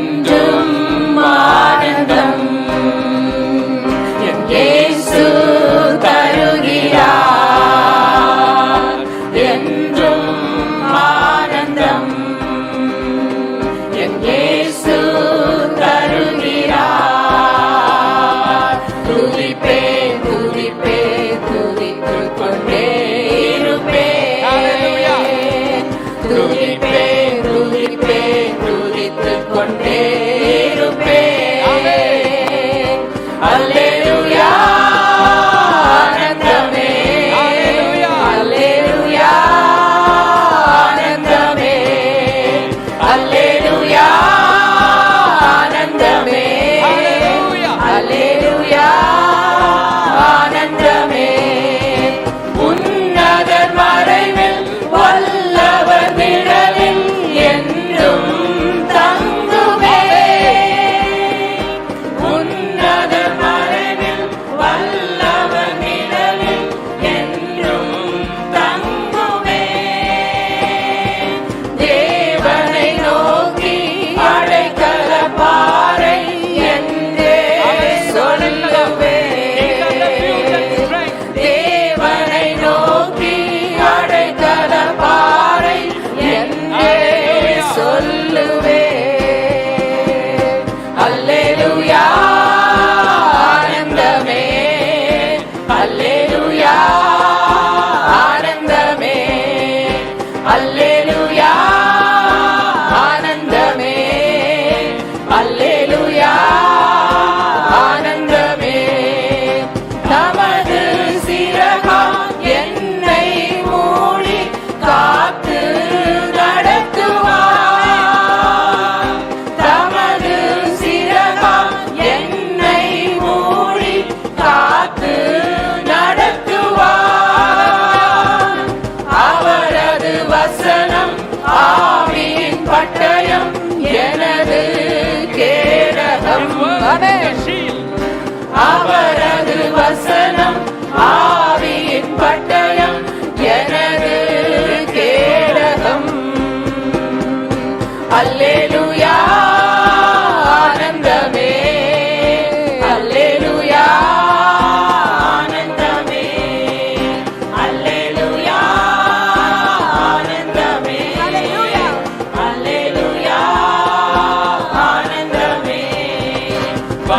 என்றும் ஆனந்தம். இயேசு தருகிறார் என்றும் ஆனந்தம். இயேசு தருகிறார். துதிப்பே துதிப்பே துதித்துக் கொண்டே இருப்பே துதிப்பே சொல்லுவே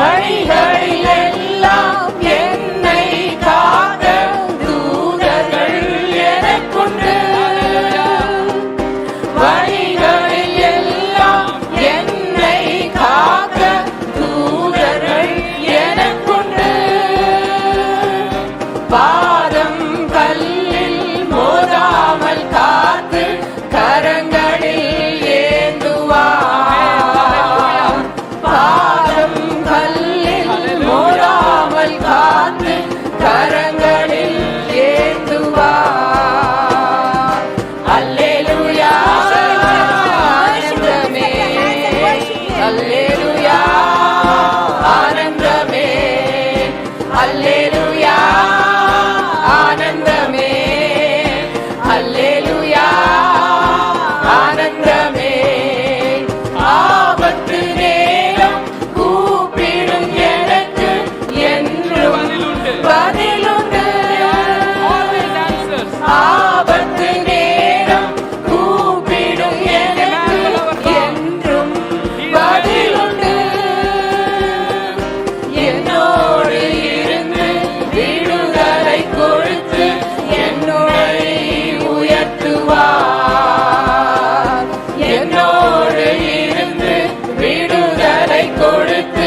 ஹரி ஹரி பதிலுண்டு ஆபத்து நேரம் கூப்பிடும் எனக்கு என்றும் பதிலுண்டு. என்னோடு இருந்து விடுதலை கொடுத்து என்னுடைய விடுதலை கொடுத்து